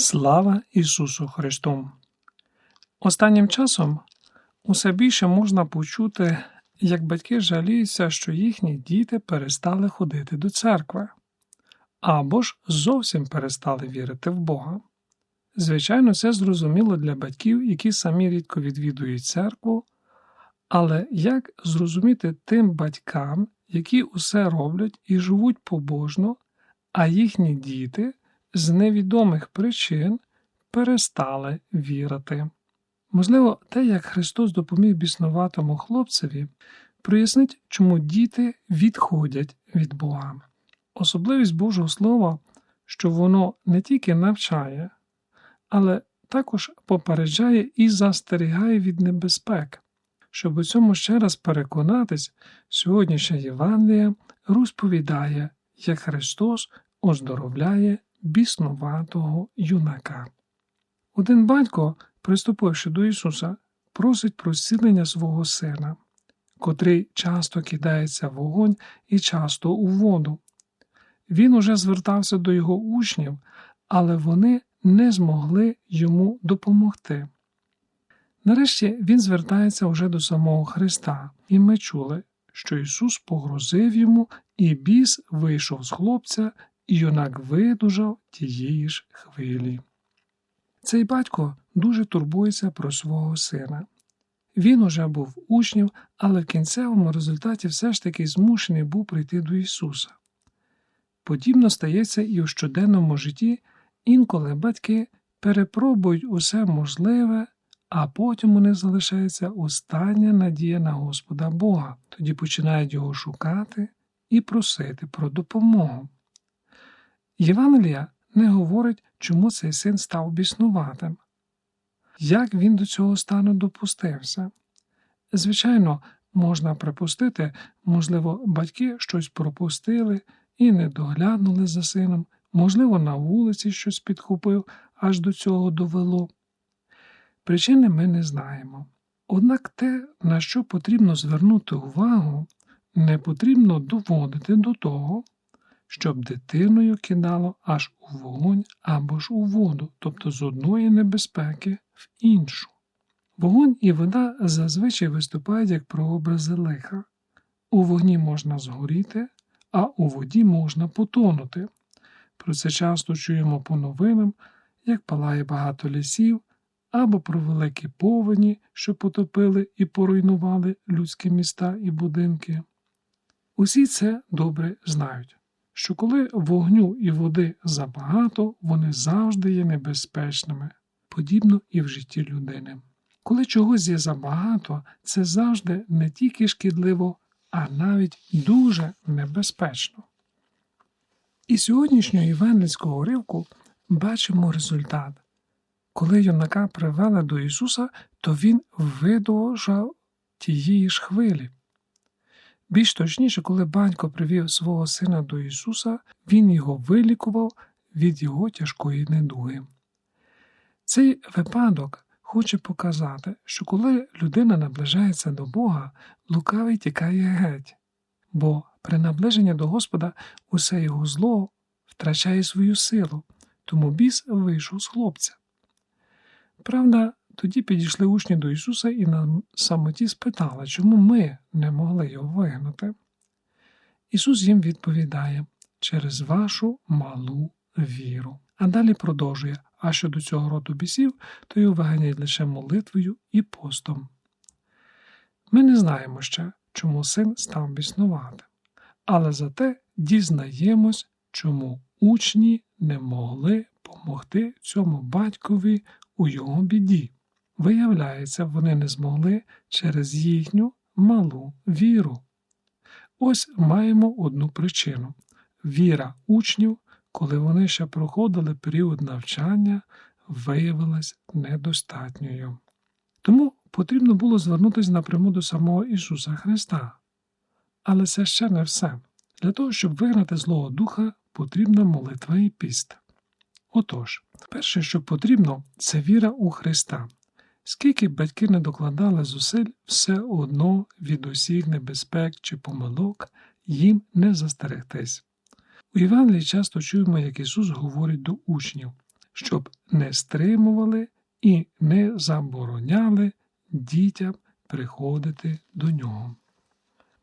Слава Ісусу Христу! Останнім часом усе більше можна почути, як батьки жаліються, що їхні діти перестали ходити до церкви або ж зовсім перестали вірити в Бога. Звичайно, це зрозуміло для батьків, які самі рідко відвідують церкву, але як зрозуміти тим батькам, які усе роблять і живуть побожно, а їхні діти з невідомих причин перестали вірити. Можливо, те, як Христос допоміг біснуватому хлопцеві, прояснить, чому діти відходять від Бога. Особливість Божого Слова, що воно не тільки навчає, але також попереджає і застерігає від небезпек. Щоб у цьому ще раз переконатись, сьогоднішня Євангелія розповідає, як Христос оздоровляє біснуватого юнака. Один батько, приступивши до Ісуса, просить про зцілення свого сина, котрий часто кидається в вогонь і часто у воду. Він уже звертався до його учнів, але вони не змогли йому допомогти. Нарешті він звертається уже до самого Христа, і ми чули, що Ісус погрозив йому, і біс вийшов з хлопця, і юнак видужав тієї ж хвилі. Цей батько дуже турбується про свого сина. Він уже був учнів, але в кінцевому результаті все ж таки змушений був прийти до Ісуса. Подібно стається і у щоденному житті, інколи батьки перепробують усе можливе, а потім у них залишається остання надія на Господа Бога, тоді починають його шукати і просити про допомогу. Євангелія не говорить, чому цей син став біснуватим, як він до цього стану допустився. Звичайно, можна припустити, можливо, батьки щось пропустили і не доглянули за сином, можливо, на вулиці щось підхопив, аж до цього довело. Причини ми не знаємо. Однак те, на що потрібно звернути увагу, не потрібно доводити до того, щоб дитиною кидало аж у вогонь або ж у воду, тобто з одної небезпеки в іншу. Вогонь і вода зазвичай виступають як прообрази лиха. У вогні можна згоріти, а у воді можна потонути. Про це часто чуємо по новинам, як палає багато лісів, або про великі повені, що потопили і поруйнували людські міста і будинки. Усі це добре знають що коли вогню і води забагато, вони завжди є небезпечними, подібно і в житті людини. Коли чогось є забагато, це завжди не тільки шкідливо, а навіть дуже небезпечно. І сьогоднішнього євангельського уривку бачимо результат. Коли юнака привели до Ісуса, то Він видовжав тієї ж хвилі. Більш точніше, коли батько привів свого сина до Ісуса, Він його вилікував від його тяжкої недуги. Цей випадок хоче показати, що коли людина наближається до Бога, лукавий тікає геть, бо при наближенні до Господа усе його зло втрачає свою силу, тому біс вийшов з хлопця. Правда, тоді підійшли учні до Ісуса і на самоті спитали, чому ми не могли його вигнати. Ісус їм відповідає через вашу малу віру. А далі продовжує, а щодо цього роду бісів, то його виганяють лише молитвою і постом. Ми не знаємо ще, чому син став біснувати, але зате дізнаємось, чому учні не могли помогти цьому батькові у його біді. Виявляється, вони не змогли через їхню малу віру. Ось маємо одну причину віра учнів, коли вони ще проходили період навчання, виявилась недостатньою. Тому потрібно було звернутися напряму до самого Ісуса Христа. Але це ще не все. Для того, щоб вигнати Злого Духа, потрібна молитва і піст. Отож, перше, що потрібно, це віра у Христа. Скільки б батьки не докладали зусиль, все одно від усіх небезпек чи помилок їм не застерегтись. У Євангелії часто чуємо, як Ісус говорить до учнів щоб не стримували і не забороняли дітям приходити до нього.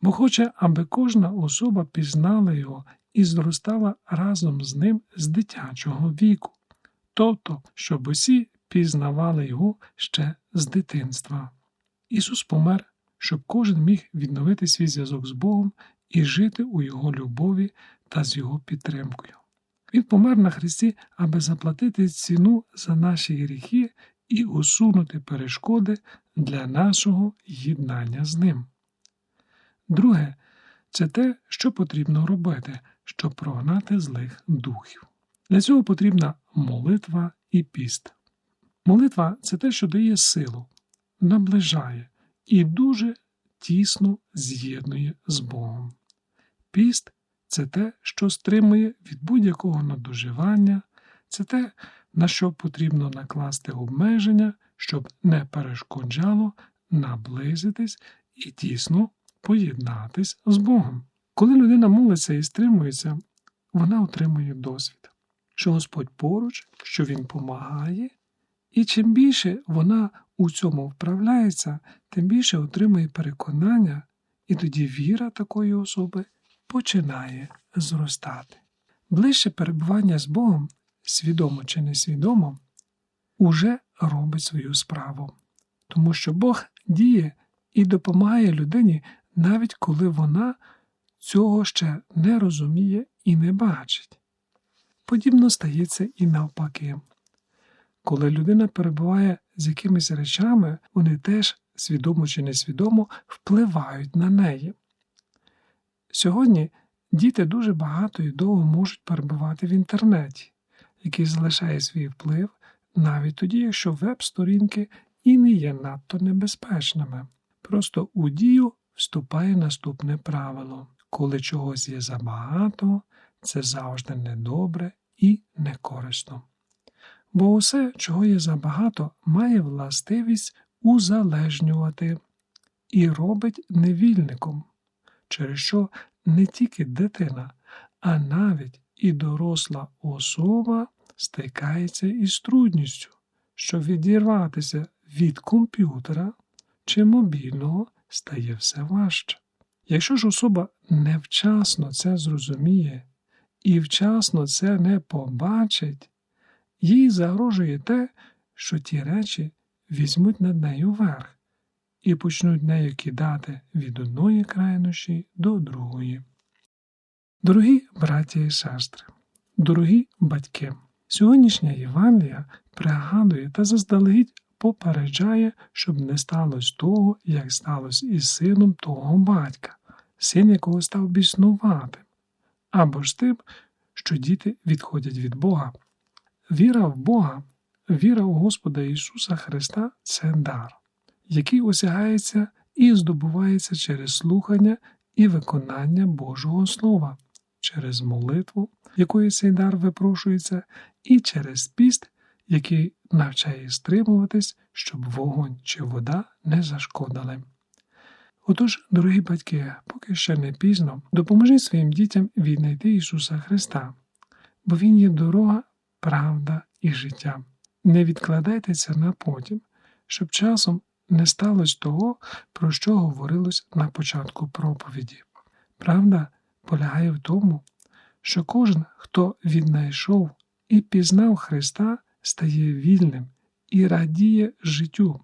Бо хоче, аби кожна особа пізнала його і зростала разом з ним з дитячого віку, тобто, щоб усі пізнавали його ще з дитинства. Ісус помер, щоб кожен міг відновити свій зв'язок з Богом і жити у Його любові та з Його підтримкою. Він помер на Христі, аби заплатити ціну за наші гріхи і усунути перешкоди для нашого єднання з ним. Друге, це те, що потрібно робити, щоб прогнати злих духів. Для цього потрібна молитва і піст. Молитва це те, що дає силу, наближає і дуже тісно з'єднує з Богом. Піст це те, що стримує від будь-якого надоживання, це те, на що потрібно накласти обмеження, щоб не перешкоджало наблизитись і тісно поєднатись з Богом. Коли людина молиться і стримується, вона отримує досвід, що Господь поруч, що Він помагає, і чим більше вона у цьому вправляється, тим більше отримує переконання, і тоді віра такої особи починає зростати. Ближче перебування з Богом, свідомо чи несвідомо, уже робить свою справу, тому що Бог діє і допомагає людині, навіть коли вона цього ще не розуміє і не бачить. Подібно стається і навпаки. Коли людина перебуває з якимись речами, вони теж, свідомо чи несвідомо, впливають на неї. Сьогодні діти дуже багато і довго можуть перебувати в інтернеті, який залишає свій вплив навіть тоді, якщо веб-сторінки і не є надто небезпечними. Просто у дію вступає наступне правило коли чогось є забагато, це завжди недобре і некорисно. Бо усе, чого є забагато, має властивість узалежнювати і робить невільником, через що не тільки дитина, а навіть і доросла особа стикається із трудністю, щоб відірватися від комп'ютера чи мобільного стає все важче. Якщо ж особа невчасно це зрозуміє і вчасно це не побачить, їй загрожує те, що ті речі візьмуть над нею верх і почнуть нею кидати від одної крайнощі до другої. Дорогі браті і сестри, дорогі батьки, сьогоднішня Євангелія пригадує та заздалегідь попереджає, щоб не сталося того, як сталося із сином того батька, син якого став біснуватим, або ж тим, що діти відходять від Бога. Віра в Бога, віра в Господа Ісуса Христа це дар, який осягається і здобувається через слухання і виконання Божого Слова, через молитву, якою цей дар випрошується, і через піст, який навчає стримуватись, щоб вогонь чи вода не зашкодили. Отож, дорогі батьки, поки ще не пізно, допоможіть своїм дітям віднайти Ісуса Христа, бо Він є дорога, правда і життя. Не відкладайте це на потім, щоб часом не сталося того, про що говорилось на початку проповіді. Правда полягає в тому, що кожен, хто віднайшов і пізнав Христа, стає вільним і радіє життю.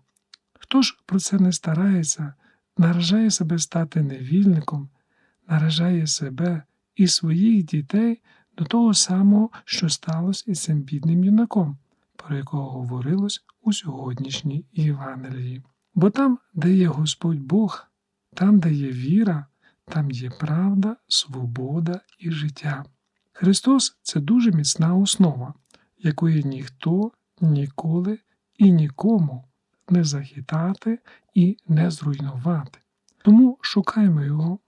Хто ж про це не старається, наражає себе стати невільником, наражає себе і своїх дітей до того самого, що сталося із цим бідним юнаком, про якого говорилось у сьогоднішній Євангелії. Бо там, де є Господь Бог, там, де є віра, там є правда, свобода і життя. Христос це дуже міцна основа, якої ніхто ніколи і нікому не захитати і не зруйнувати. Тому шукаймо Його,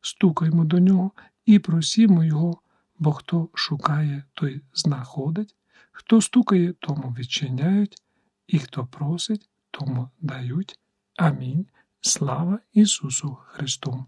стукаймо до нього і просімо Його, бо хто шукає, той знаходить, хто стукає, тому відчиняють, і хто просить, тому дають. Амінь. Слава Ісусу Христу!